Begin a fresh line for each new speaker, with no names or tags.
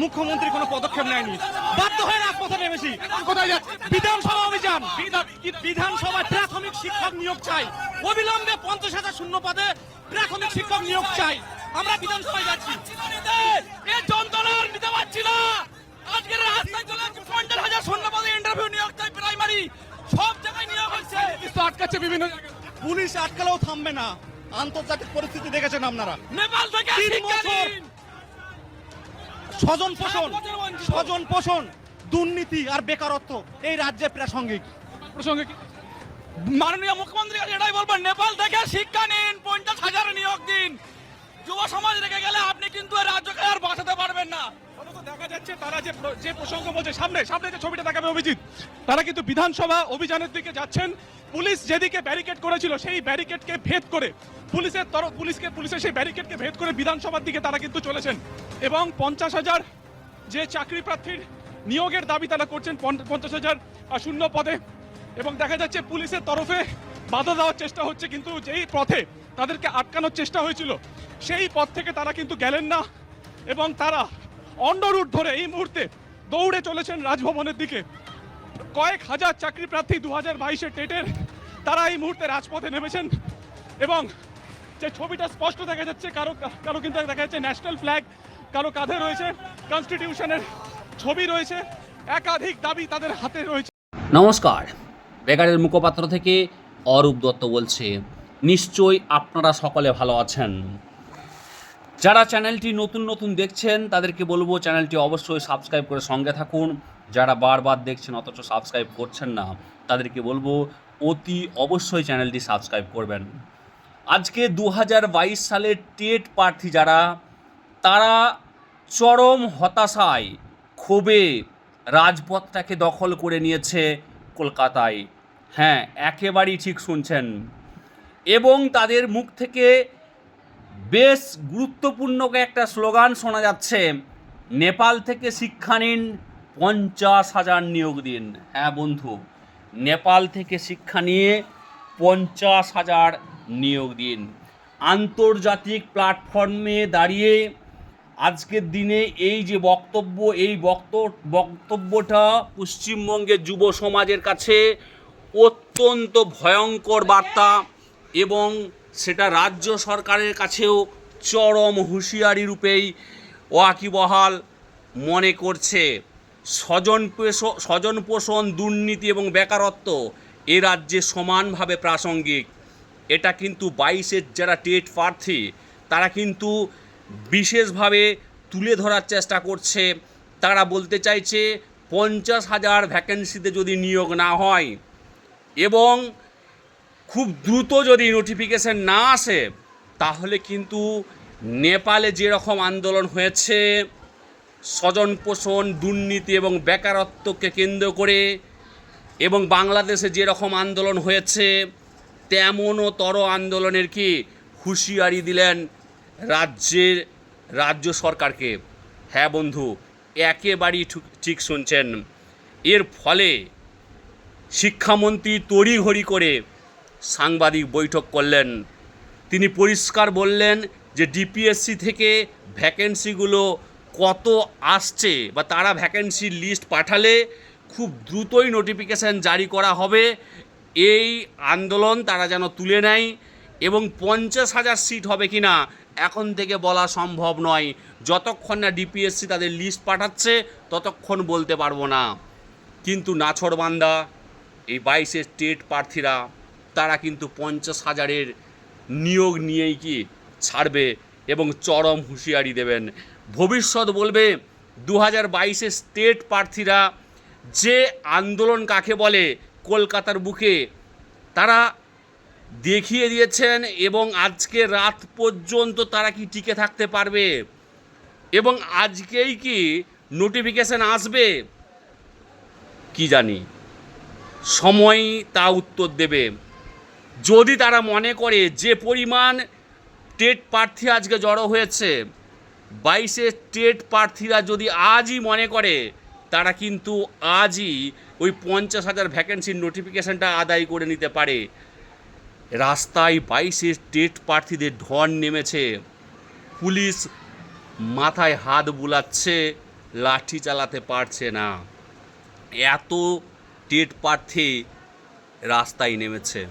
মুখ্যমন্ত্রী কোনো পদক্ষেপ নেয়নি। বাধ্য হয়ে রাজপথে নেমেছি। কোথায় যাচ্ছে? বিধানসভা অভিযান। বিধানসভায় প্রাথমিক শিক্ষক নিয়োগ চাই। অবিলম্বে পঞ্চাশ হাজার শূন্য পদে প্রাথমিক শিক্ষক নিয়োগ চাই। আমরা বিধানসভায় যাচ্ছি।
এ যন্ত্রণা আর নিতে পারছি না। আজকের রাস্তায় চলে যাচ্ছে পঞ্চাশ হাজার শূন্য পদে ইন্টারভিউ নিয়োগ চাই প্রাইমারি সব জায়গায় নিয়োগ হচ্ছে
আটকাচ্ছে বিভিন্ন পুলিশ আটকালেও থামবে না। আন্তর্জাতিক পরিস্থিতি দেখেছেন আপনারা।
নেপাল থেকে
স্বজন পোষণ
বছর বঞ্চিত।
স্বজন পোষণ দুর্নীতি আর বেকারত্ব এই রাজ্যে প্রাসঙ্গিক।
প্রসঙ্গে মাননীয় মুখ্যমন্ত্রী এটাই বলবেন নেপাল থেকে শিক্ষা নিন পঞ্চাশ হাজার নিয়োগ দিন। যুব সমাজ রেখে গেলে আপনি কিন্তু এই রাজ্যকে আর বাঁচাতে পারবেন না।
দেখা যাচ্ছে, তারা যে যে প্রসঙ্গ বলছে, সামনে সামনে যে ছবিটা দেখাবে অভিজিৎ, তারা কিন্তু বিধানসভা অভিযানের দিকে যাচ্ছেন। পুলিশ যেদিকে ব্যারিকেড করেছিল, সেই ব্যারিকেডকে ভেদ করে, পুলিশের তরফ, পুলিশকে, পুলিশের সেই ব্যারিকেডকে ভেদ করে বিধানসভার দিকে তারা কিন্তু চলেছেন। এবং পঞ্চাশ হাজার যে চাকরি প্রার্থীর নিয়োগের দাবি তারা করছেন পঞ্চাশ হাজার শূন্য পদে। এবং দেখা যাচ্ছে, পুলিশের তরফে বাধা দেওয়ার চেষ্টা হচ্ছে, কিন্তু যেই পথে তাদেরকে আটকানোর চেষ্টা হয়েছিল, সেই পথ থেকে তারা কিন্তু গেলেন না। এবং তারা রুট ধরে এই মুহূর্তে দৌড়ে চলেছেন রাজভবনের দিকে। কয়েক হাজার চাকরি প্রার্থী দু হাজার বাইশের টেটের, তারা এই মুহূর্তে রাজপথে নেমেছেন এবং যে ছবিটা স্পষ্ট দেখা যাচ্ছে, কারও কারও কিন্তু দেখা যাচ্ছে ন্যাশনাল ফ্ল্যাগ, কারও কাঁধে রয়েছে কনস্টিটিউশনের ছবি রয়েছে, একাধিক দাবি তাদের হাতে রয়েছে।
নমস্কার, বেকারের মুখপাত্র থেকে অরূপ দত্ত বলছে। নিশ্চয়ই আপনারা সকলে ভালো আছেন। যারা চ্যানেলটি নতুন নতুন দেখছেন, তাদেরকে বলব চ্যানেলটি অবশ্যই সাবস্ক্রাইব করে সঙ্গে থাকুন। যারা বারবার দেখছেন, অথচ সাবস্ক্রাইব করছেন না, তাদেরকে বলব অতি অবশ্যই চ্যানেলটি সাবস্ক্রাইব করবেন। আজকে দু হাজার বাইশ সালের টেট প্রার্থী যারা, তারা চরম হতাশায় ক্ষোভে রাজপথটাকে দখল করে নিয়েছে কলকাতায়। হ্যাঁ একেবারেই ঠিক শুনছেন। এবং তাদের মুখ থেকে বেশ গুরুত্বপূর্ণ একটা স্লোগান শোনা যাচ্ছে। নেপাল থেকে শিক্ষা নিন, পঞ্চাশ হাজার নিয়োগ দিন। হ্যাঁ বন্ধু, নেপাল থেকে শিক্ষা নিয়ে পঞ্চাশ হাজার নিয়োগ দিন। আন্তর্জাতিক প্ল্যাটফর্মে দাঁড়িয়ে আজকের দিনে এই যে বক্তব্য, এই বক্ত, বক্তব্যটা পশ্চিমবঙ্গের যুব সমাজের কাছে অত্যন্ত ভয়ঙ্কর বার্তা এবং সেটা রাজ্য সরকারের কাছেও চরম হুঁশিয়ারি রূপেই ওয়াকিবহাল মনে করছে। স্বজন স্বজন পোষণ, দুর্নীতি এবং বেকারত্ব এ রাজ্যে সমানভাবে প্রাসঙ্গিক। এটা কিন্তু বাইশের যারা টেট প্রার্থী, তারা কিন্তু বিশেষভাবে তুলে ধরার চেষ্টা করছে। তারা বলতে চাইছে, পঞ্চাশ হাজার ভ্যাকেন্সিতে যদি নিয়োগ না হয় এবং খুব দ্রুত যদি নোটিফিকেশন না আসে, তাহলে কিন্তু নেপালে যেরকম আন্দোলন হয়েছে, স্বজন পোষণ, দুর্নীতি এবং বেকারত্বকে কেন্দ্র করে এবং বাংলাদেশে যেরকম আন্দোলন হয়েছে, তেমনও তর আন্দোলনের কি হুঁশিয়ারি দিলেন রাজ্যের, রাজ্য সরকারকে। হ্যাঁ বন্ধু, একেবারেই ঠিক- ঠিক শুনছেন। এর ফলে শিক্ষামন্ত্রী তড়িঘড়ি করে সাংবাদিক বৈঠক করলেন। তিনি পরিষ্কার বললেন যে ডিপিএসসি থেকে ভ্যাকেন্সিগুলো কত আসছে বা তারা ভ্যাকেন্সির লিস্ট পাঠালে খুব দ্রুতই নোটিফিকেশান জারি করা হবে। এই আন্দোলন তারা যেন তুলে নেয় এবং পঞ্চাশ হাজার সিট হবে কি না এখন থেকে বলা সম্ভব নয়। যতক্ষণ না ডিপিএসসি তাদের লিস্ট পাঠাচ্ছে, ততক্ষণ বলতে পারব না। কিন্তু নাছড়বান্দা, এই বাইশের স্টেট প্রার্থীরা তারা কিন্তু পঞ্চাশ হাজারের নিয়োগ নিয়েই কি ছাড়বে এবং চরম হুঁশিয়ারি দেবেন। ভবিষ্যৎ বলবে দু হাজার বাইশে স্টেট প্রার্থীরা যে আন্দোলন কাকে বলে কলকাতার বুকে, তারা দেখিয়ে দিয়েছেন এবং আজকে রাত পর্যন্ত তারা কি টিকে থাকতে পারবে? এবং আজকেই কি নোটিফিকেশান আসবে? কি জানি। সময় তা উত্তর দেবে। যদি তারা মনে করে যে পরিমাণ টেট প্রার্থী আজকে জড়ো হয়েছে, বাইশে টেট প্রার্থীরা যদি আজই মনে করে, তারা কিন্তু আজই ওই পঞ্চাশ হাজার ভ্যাকেন্সির নোটিফিকেশানটা আদায় করে নিতে পারে। রাস্তায় বাইশে টেট প্রার্থীদের ঢন নেমেছে। পুলিশ মাথায় হাত বুলাচ্ছে, লাঠি চালাতে পারছে না। এত টেট প্রার্থী রাস্তায় নেমেছে।